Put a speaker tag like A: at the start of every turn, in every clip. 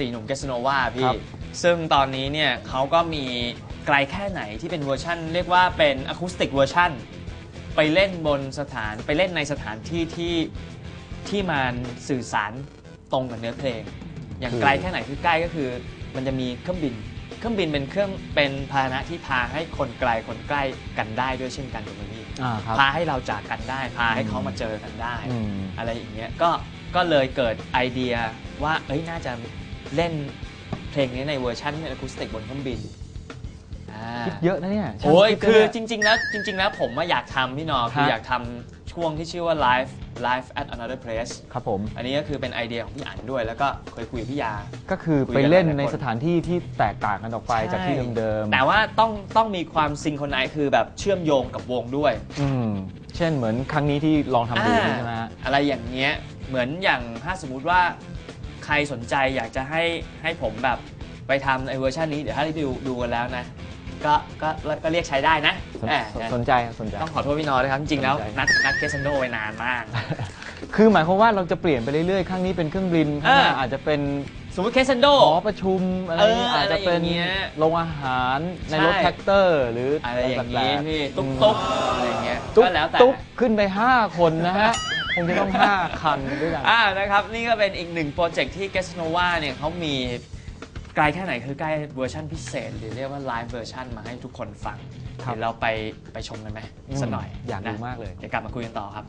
A: สี่หนุ่มเกสโนวา
B: ค
A: พี่
B: รับ
A: ซึ่งตอนนี้เนี่ยเขาก็มีไกลแค่ไหนที่เป็นเวอร์ชันเรียกว่าเป็นอะคูสติกเวอร์ชันไปเล่นบนสถานไปเล่นในสถานที่ที่ที่มันสื่อสารตรงกับเนื้อเพลง อย่างไกลแค่ไหนคือใกล้ก็คือ มันจะมีเครื่องบิน เครื่องบินเป็นเครื่องเป็นพาหนะที่พาให้คนไกลคนใกล้กันได้ด้วยเช่นกันถูกไหมพี่
B: อ่าครับ
A: พาให้เราจากกันได้ พาให้เขามาเจอกันได้
B: อืม
A: อะไรอย่างเงี้ยก็ก็เลยเกิดไอเดียว่าเอ้ยน่าจะ เล่นเพลงนี้ในเวอร์ชันอะคูสติกบนเครื่องบินอ่า
B: คิดเยอะนะเนี่ยช่าง
A: โอ้ย
B: ดนะ
A: คือ
B: เนี่ย
A: จริง ๆ แล้วจริง ๆ แล้วผมว่าอยากทำพี่หนอคือ
B: ฮะ
A: อยากทำช่วงที่ชื่อว่า live live at another place
B: ครับผม
A: อันนี้ก็คือเป็นไอเดียของพี่อั๋นด้วย แล้วก็เคยคุยกับพี่ยา
B: ก็คือ
A: คุย
B: ไป
A: กัน
B: เล่น
A: หลายๆ
B: ใน
A: คน
B: สถานที่ที่แตกต่างกันออกไปจากที่เดิมๆ
A: แต่ว่าต้องต้องมีความซิงโครไนซ์คือแบบเชื่อมโยงกับวงด้วย
B: อืมเช่นเหมือนครั้งนี้ที่ลองทำดูนี่ใช่ไหมฮะ
A: อะไรอย่างเงี้ยเหมือนอย่างถ้าสมมุติว่า ใครสนใจอยากจะให้ให้ผมแบบไปทำในเวอร์ชันนี้เดี๋ยวถ้าได้ดูดูกันแล้วนะก็ก็ก็เรียกใช้ได้นะ
B: สน
A: แหม
B: สนสนใจครับสนใจ
A: ต้องขอโทษพี่นอด้วยครับจริงๆแล้ว
B: สนใจ
A: นัดนัดเคสซันโดไว้นานมาก
B: คือหมายความว่าเราจะเปลี่ยนไปเรื่อยๆครั้งนี้เป็นเครื่องบินข้างหน้า
A: เอออ
B: อาจจะเป็น
A: สมมติเคสซันโด
B: หอประชุมอะไร
A: เออ
B: อาจจะเป็น
A: อะไรอย่างเงี้ย
B: โรงอาหารใน
A: ใช่
B: รถแท็กเตอร์ หรือ
A: อะ
B: อะไร
A: อย่าง
B: แบ
A: งี้
B: บ
A: พี่ตุ๊ก
B: อืม
A: ตุ๊กอะไรอย่างเงี้ย
B: ตุ๊ก
A: ก็แล้วแต่
B: ตุ๊กขึ้นไป 5 คนนะฮะ คงจะต้อง 5 คันด้วยกัน
A: อ่านะครับนี่ก็เป็นอีกหนึ่งโปรเจกต์ที่ g a s n o v a เนี่ยเขามีไกลแค่ไหนคือใกล้เวอร์ชันพิเศษ หรือเรียกว่าไลฟ์เวอร์ชันมาให้ทุกคนฟัง
B: ครับ
A: เดี๋ยวเราไปไปชมกันไหมสักหน่อย
B: อยากดู
A: นะ
B: มากเลย
A: เดี๋ยวกลับมาคุยกันต่อครับ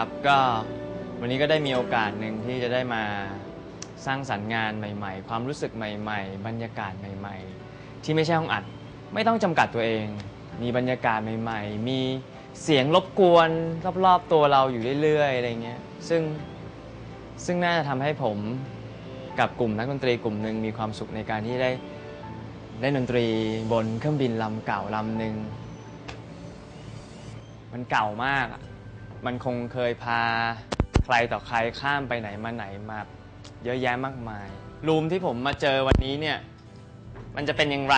A: ครับ ก็วันนี้ก็ได้มีโอกาสหนึ่งที่จะได้มาสร้างสรรค์งานใหม่ ๆ ความรู้สึกใหม่ ๆ บรรยากาศใหม่ ๆ ที่ไม่ใช่ห้องอัด ไม่ต้องจำกัดตัวเอง มีบรรยากาศใหม่ ๆ มีเสียงรบกวนรอบๆตัวเราอยู่เรื่อยๆอะไรเงี้ยซึ่งซึ่งน่าจะทำให้ผมกับกลุ่มนักดนตรีกลุ่มหนึ่งมีความสุขในการที่ได้เล่นดนตรีบนเครื่องบินลำเก่าลำหนึ่งมันเก่ามากอะ มันคงเคยพาใครต่อใครข้ามไปไหนมาไหนมาเยอะแยะมากมาย รูมที่ผมมาเจอวันนี้เนี่ย มันจะเป็นอย่างไร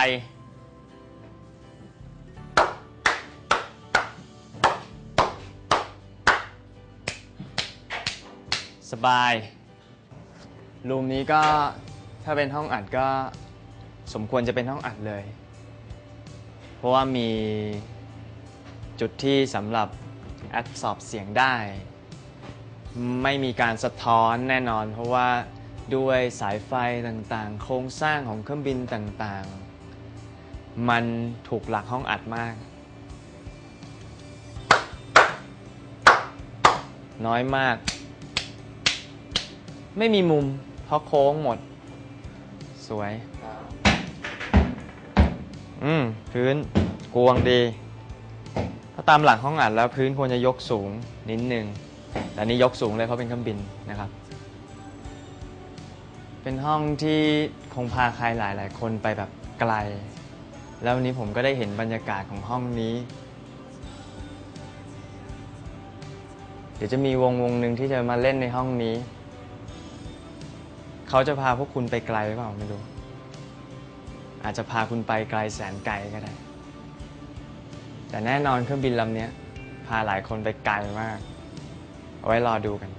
A: สบาย รูมนี้ก็ถ้าเป็นห้องอัดก็สมควรจะเป็นห้องอัดเลย เพราะว่ามีจุดที่สำหรับ แอดสอบเสียงได้ ไม่มีการสะท้อนแน่นอน เพราะว่าด้วยสายไฟต่างๆ โครงสร้างของเครื่องบินต่างๆ มันถูกหลักห้องอัดมาก น้อยมาก ไม่มีมุม เพราะโค้งหมด สวย อืม พื้นกวงดี ถ้าตามหลักห้องอัดแล้วพื้นควรจะยกสูงนิดนึงแต่อันนี้ยกสูงเลยเพราะเป็นเครื่องบินนะครับ เป็นห้องที่คงพาใครหลายๆ คนไปแบบไกล แล้ววันนี้ผมก็ได้เห็นบรรยากาศของห้องนี้ เดี๋ยวจะมีวงวงหนึ่งที่จะมาเล่นในห้องนี้ เขาจะพาพวกคุณไปไกลหรือเปล่าไม่รู้ อาจจะพาคุณไปไกลแสนไกลก็ได้ แต่แน่นอนเครื่องบินลำเนี้ย พาหลายคนไปไกลมาก เอาไว้รอดูกัน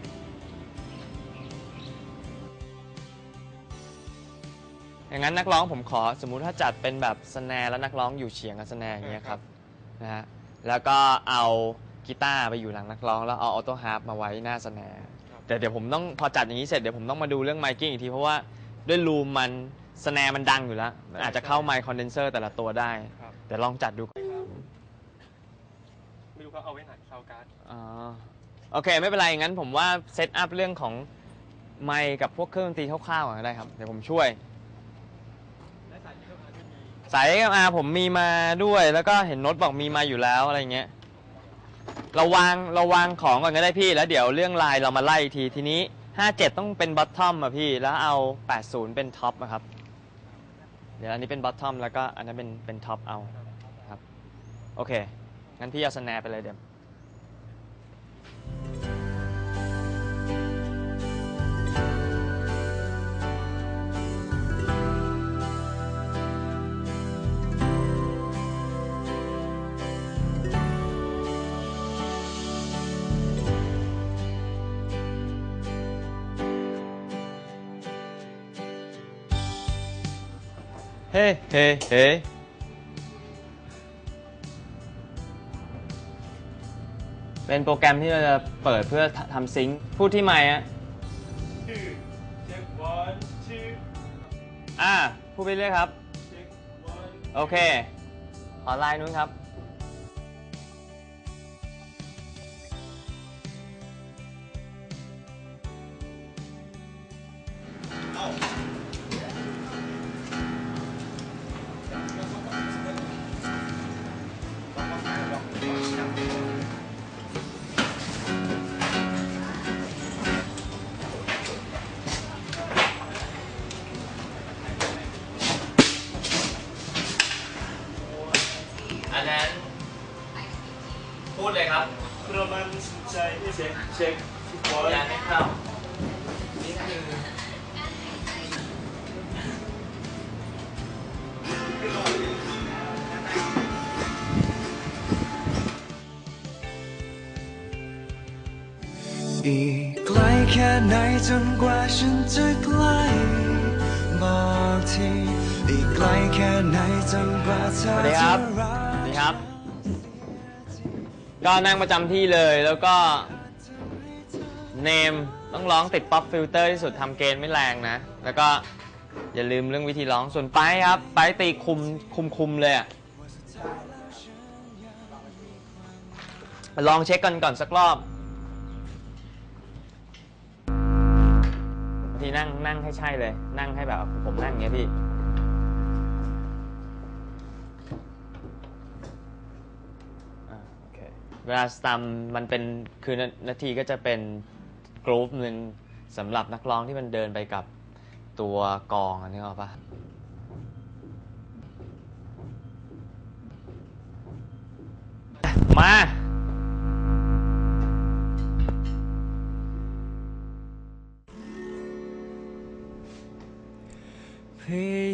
A: อย่างนั้นนักร้องผมขอสมมุติถ้าจัดเป็นแบบสแนร์แล้วนักร้องอยู่เฉียงกับสแนร์อย่างเงี้ยครับนะฮะแล้วก็เอากีตาร์ไปอยู่หลังนักร้อง แล้วเอาออโต้ฮาร์ปมาไว้หน้าสแนร์แต่เดี๋ยวผมต้องพอจัดอย่างนี้เสร็จเดี๋ยวผมต้องมาดูเรื่องไมกิ้งอีกทีเพราะว่าด้วยรูมมันสแนร์มันดังอยู่แล้วมันอาจจะเข้าไมค์คอนเดนเซอร์แต่ละตัวได้
C: ครับ
A: เดี๋ยวลองจัดดู
C: ไม่รู้ เอาไว้ไหนซาวการ์ด
A: อ๋อโอเค ไม่เป็นไร งั้นผมว่าเซตอัพเรื่องของไมค์กับพวกเครื่องดนตรีคร่าวๆก่อนก็ได้ครับ เดี๋ยวผมช่วย
C: และสายที่เขาอาจจะมี
A: สายอาผมมีมาด้วย แล้วก็เห็นโน้ตบอกมีมาอยู่แล้วอะไรเงี้ย เราวางเราวางของก่อนก็ได้พี่ แล้วเดี๋ยวเรื่องลายเรามาไล่อีกที ทีนี้ 57 ต้องเป็นบอททอมอะพี่ แล้วเอา 80 เป็นท็อปอะครับ เดี๋ยวอันนี้เป็นบอททอมแล้วก็อันนั้นเป็นเป็นท็อปเอาครับ โอเค งั้นพี่เอาสแนร์ไปเลยเดี๋ยวเฮ้ เฮ้ เฮ้ เป็นโปรแกรมที่เราจะเปิดเพื่อทำซิงค์พูดที่ไมค์อะ
C: two check one two
A: อ่าพูดไปเรื่อยครับ
C: check one
A: โอเค ขอไลน์นู้นครับ พูดเลยครับ
C: ประมาณสนใจเช็คเช็ค one
A: ยังไม่เข้านี่คือ
D: อีกไกลแค่ไหนจนกว่าฉันจะใกล้บอกทีอีกไกลแค่ไหนจนกว่าเธ
A: ส
D: อ
A: วัสดีค
D: จะ
A: รับ
D: รั
A: สวัส
D: ก
A: ดีครับ ก็นั่งประจำที่เลยแล้วก็เนมต้องร้องติดป๊อปฟิลเตอร์ที่สุดทำเกณฑ์ไม่แรงนะ แล้วก็อย่าลืมเรื่องวิธีร้องส่วนไปครับ ไปตีคุมคุมคุมเลยอะลองเช็คกันก่อนสักรอบบางทีนั่งนั่งให้ใช่เลย นั่งให้แบบผมนั่งอย่างเงี้ยพี่ เวลาสตัมมันเป็นคือนานาทีก็จะเป็นกรุ๊ปหนึ่งสำหรับนักร้องที่มันเดินไปกับตัวกองอันนี้ออปะมา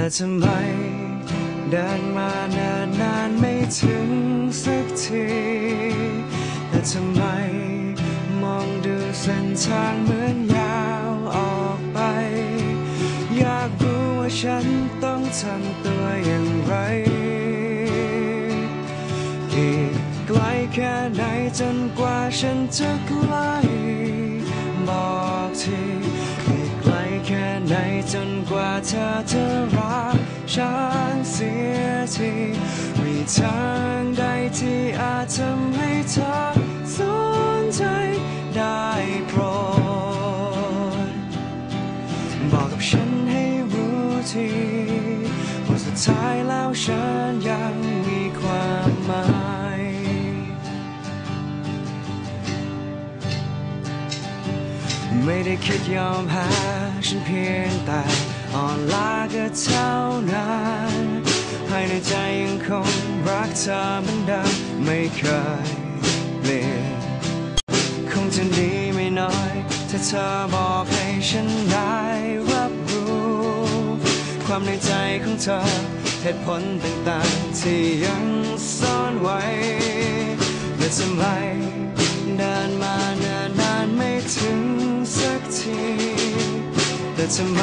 D: แต่ทำไมเดินมานิ่นนานไม่ถึงสักทีแต่ทำไมมองดูเส้นทางเหมือนยาวออกไป อยากรู้ว่าฉันต้องทำตัวอย่างไร อีกไกลแค่ไหนจนกว่าฉันจะใกล้บอกทีอีกไกลแค่ไหนจนกว่าเธอจะรัก ฉันเสียทีมีทางใดที่อาจทำให้เธอสนใจได้โปรดบอกกับฉันให้รู้ทีว่าสุดท้ายแล้วฉันยังมีความหมายไม่ได้คิดยอมแพ้ฉันเพียงแต่ อ่อนล้าก็เท่านั้นภายในใจยังคงรักเธอเหมือนเดิมไม่เคยเปลี่ยนคงจะดีไม่น้อยถ้าเธอบอกให้ฉันได้รับรู้ ความในใจของเธอเหตุผลต่างๆที่ยังซ่อนไว้และทำไมเดินมาเนิ่นนานไม่ถึงสักทีแต่ทำไม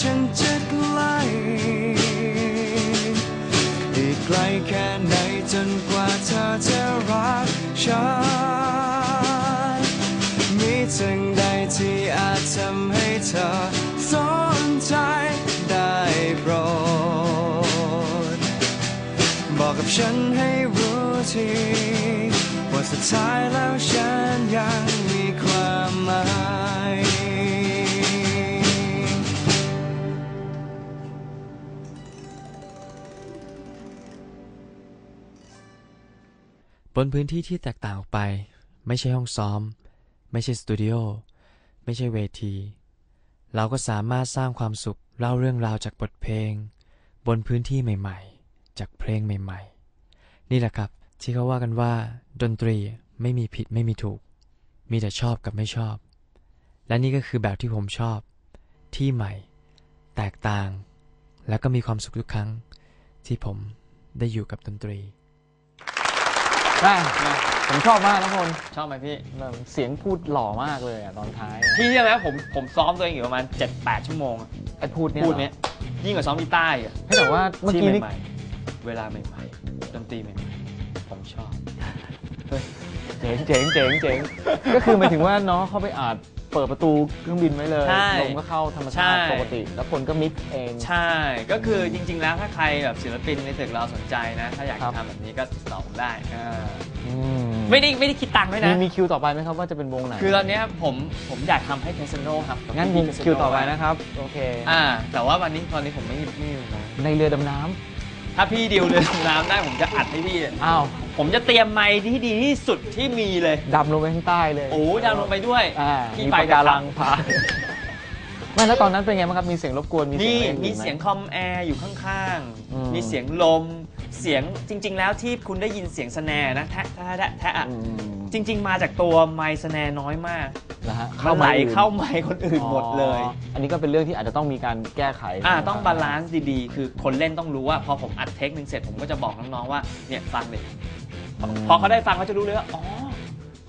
D: ฉันจะใกลอีกไกลแค่ไหนจนกว่าเธอจะรักฉันมีสิ่งใดที่อาจทำให้เธอสนใจได้โปรด บอกกับฉันให้รู้ที ว่าสุดท้ายแล้วฉันยัง
A: บนพื้นที่ที่แตกต่างออกไป ไม่ใช่ห้องซ้อม ไม่ใช่สตูดิโอไม่ใช่เวที เราก็สามารถสร้างความสุขเล่าเรื่องราวจากบทเพลง บนพื้นที่ใหม่ๆ จากเพลงใหม่ๆ นี่แหละครับที่เขาว่ากันว่า ดนตรีไม่มีผิดไม่มีถูก มีแต่ชอบกับไม่ชอบ และนี่ก็คือแบบที่ผมชอบ ที่ใหม่ แตกต่าง แล้วก็มีความสุขทุกครั้ง ที่ผมได้อยู่กับดนตรี
B: ได้ผมชอบมากนะพล
A: ชอบไหมพี่
B: แบบเสียงพูดหล่อมากเลยอะตอนท้าย
A: พี่เชื่อไหมผมผมซ้อมตัวเองอยู่ประมาณ 7-8 ชั่วโมง
B: ไอ้พูดเนี่ย
A: พูดเนี้ยยิ่งกว่าซ้อมกีตาร์อีกอะ
B: ให้แต่ว่าเมื่อ
A: ที่
B: กี้นี่
A: ใหม่ๆเวลาใหม่ๆดนตรีใหม่ๆผมชอบ
B: เจ๋งเจ๋งเจ๋งเจ๋งก็คือหมายถึงว่าน้องเข้าไปอาจ เปิดประตูเครื่องบินไว้เลย
A: ใช่
B: ลมก็เข้าธรรม
A: ใช่
B: ชาติปกติ แล้วคนก็มิกซ์เอง
A: ใช่ ก็คือจริง ๆ แล้วถ้าใครแบบศิลปินในตึกเราสนใจนะ ถ้าอยาก
B: ครั
A: จะ
B: บ
A: ทำแบบนี้ก็ติดต่อผมได้
B: อืม
A: ไม่ได้ไม่ได้คิดตังค์ด้วย
B: มี
A: นะ
B: มีคิวต่อไปไหมครับว่าจะเป็นวงไหน
A: คือตอนเนี้ยผมผมอยากทำให้เทสโนครับกับ
B: งั้นว
A: พี่
B: ง
A: ๆ Tesano
B: คิวต่อไปนะครับ โอเค
A: อ่า แต่ว่าวันนี้ตอนนี้ผมไม่มีไม่มีเวลา
B: ในเรือดำน้
A: ถ้าพี่ดิวเรือดำน้ำได้ผมจะอัดให้พี่เลยำ
B: อ้าว
A: ผมจะเตรียมไมค์ที่ดีที่สุดที่มีเลย
B: ดำลงไปข้างใต้เลย
A: โอ้ยดาวลงไปด้วย
B: อ่า
A: พี่
B: มี
A: ไป
B: ปะการัง
A: เถอะ
B: พาไม่แล้วตอนนั้นเป็นไงบ้างครับ มีเสียงรบกวน มีเสียง
A: นี่
B: อะไรอื่นไห
A: มีเสียงคอมแอร์อยู่ข้าง
B: อืม
A: ๆ มีเสียงลม เสียงจริง ๆ แล้วที่คุณได้ยินเสียงสแนร์นะแทะแทะแทะแทะอะ
B: อืม
A: จริง ๆ มาจากตัวไมค์สแนร์น้อยมาก
B: นะฮะ
A: มันไหล
B: อื่น
A: เข้าไมค์คนอื่นหมดเลย
B: อ๋ออันนี้ก็เป็นเรื่องที่อาจจะต้องมีการแก้ไข
A: อ่าต้องบาลานซ์ดีๆ คือคนเล่นต้องรู้ว่าพอผมอัดเทคหนึ่งเสร็จผมก็จะบอกน้องๆว่าเนี่ยฟังเด็พอเขาได้ฟังเขาจะรู้เลยว่าอ๋อ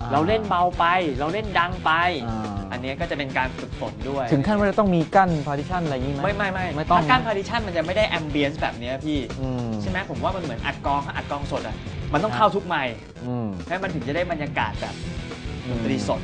A: อเราเล่นเบาไป เราเล่นดังไป
B: อ่า
A: อันนี้ก็จะเป็นการฝึกฝนด้วย
B: ถึงขั้นว่าจะต้องมีกั้นพาร์ติชันอะไรอย่างนี้ไหม
A: ไม่ไม่ไม่
B: ไม่ต้อง
A: ถ้าการพาริชันมันจะไม่ได้แอมเบียนซ์แบบเนี้ยพี่
B: อืม
A: ใช่ไหมผมว่ามันเหมือนอัดกองถ้าอัดกองสดอะ มันต้องเข้าทุกไมค์
B: อืม
A: ให้มันถึงจะได้บรรยากาศแบบดนตรีสด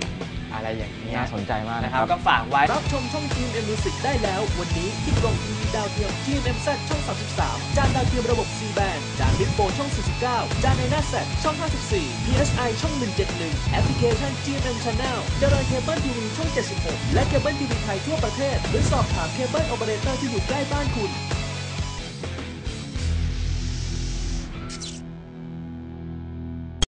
A: อะไรอย่างเงี้ย
B: น่าสนใจมาก
A: นะ
B: นะ
A: ค
B: ค
A: รั
B: รั
A: บ บก็ฝากไว้
E: รับชมช่อง GMM Music ได้แล้ว วันนี้ที่กล่องทีวีดาวเทียม GMMZ ช่อง 33 จานดาวเทียมระบบ C band จานบิ๊กโฟช่อง 49 จานในหน้าแซช่อง 54 PSI ช่อง 171 แอปพลิเคชัน GMM Channel ดารางเคเบิลทีวีช่อง 76 และเคเบิลทีวีไทยทั่วประเทศ หรือสอบถามเคเบิลโอเปอเรเตอร์ที่อยู่ใกล้บ้านคุณ